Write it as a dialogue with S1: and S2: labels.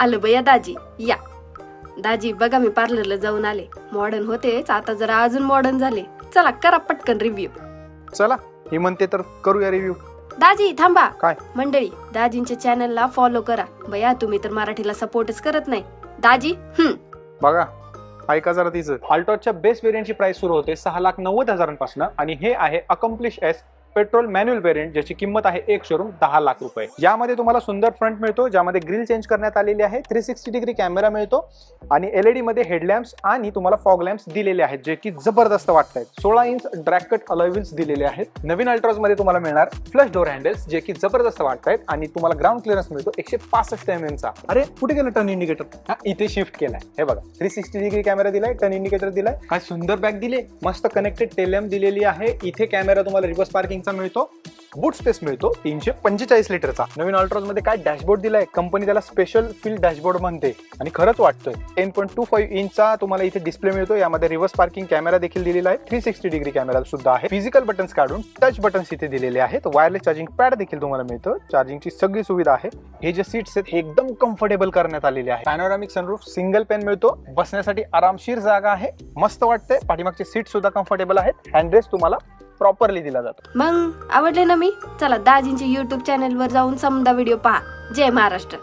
S1: आलं बया दाजी या. दाजी बघा मी पार्लरला जाऊन आले. मॉडर्न होतेच आता जरा अजून मॉडर्न झाले. चला करा पटकन रिव्ह्यू
S2: चला ही म्हणते तर करूया रिव्ह्यू
S1: दाजी थांबा.
S2: काय?
S1: मंडळी दाजींच्या चॅनलला फॉलो करा. बया तुम्ही तर मराठीला सपोर्टच करत नाही. दाजी हम्म.
S2: बघा ऐका जरा तिचं.
S3: अल्टॉसच्या बेस्ट व्हेरियंटची प्राइस सुरू होते सहा लाख नव्वद हजारांपासून आणि हे आहे accomplished S petrol manual variant ज्याची किंमत आहे एक शोरूम दहा लाख रुपये. यामध्ये तुम्हाला सुंदर फ्रंट मिळतो ज्यामध्ये ग्रिल चेंज करण्यात आलेली आहे थ्री सिक्स्टी डिग्री कॅमेरा मिळतो आणि एलईडी मध्ये हेडलॅम्प्स आणि तुम्हाला फॉग लॅम्प्स दिलेले आहेत जे की जबरदस्त वाटत आहेत सोळा इंच ड्रॅकट अलॉयव्हिल्स दिलेले आहेत. नवीन अल्ट्रॉजमध्ये तुम्हाला मिळणार फ्लश डोर हँडल्स जे की जबरदस्त वाटत आहेत आणि तुम्हाला ग्राउंड क्लिअरन्स मिळतो एकशे पासष्ट एम चा. अरे कुठे गेलं टर्न इंडिकेटर हा इथे शिफ्ट केलाय. हे बघा थ्री सिक्स्टी डिग्री कॅमेरा दिलाय टर्न इंडिकेटर दिलाय. काय सुंदर बॅग दिले मस्त कनेक्टेड टेलॅम्प दिलेली आहे. इथे कॅमेरा तुम्हाला रिव्हर्स पार्किंगचा मिळतो. बूट स्पेस मिळतो तीनशे पंचेचाळीस लिटरचा. नवीन अल्ट्रॉजमध्ये काय डॅशबोर्ड दिलाय? कंपनी त्याला स्पेशल फील डॅशबोर्ड म्हणते. आणि खरंच वाटतोय. टेन पॉईंट टू फाईव्ह इंचचा तुम्हाला इथे डिस्प्ले मिळतो. यामध्ये रिव्हर्स पार्किंग कॅमेरा देखील दिलेला आहे. थ्री सिक्स्टी डिग्री कॅमेरा सुद्धा आहे. फिजिकल बटन्स काढून टच बटन्स इथे दिलेले आहेत. वायरलेस चार्जिंग पॅड देखील तुम्हाला मिळतं. चार्जिंगची सगळी सुविधा आहे. हे जे सीट्स आहेत एकदम कम्फर्टेबल करण्यात आलेले आहे. पॅनोरामिक सनरूफ सिंगल पेन मिळतो. बसण्यासाठी आरामशीर जागा आहे. मस्त वाटते पाठीमागचे सीट सुद्धा कम्फर्टेबल आहेत. हँडरेस्ट तुम्हाला प्रॉपरली दिला जातो.
S1: मग आवडले ना मी? चला दाजींच्या युट्यूब चॅनलवर जाऊन समदा व्हिडिओ पहा. जय महाराष्ट्र.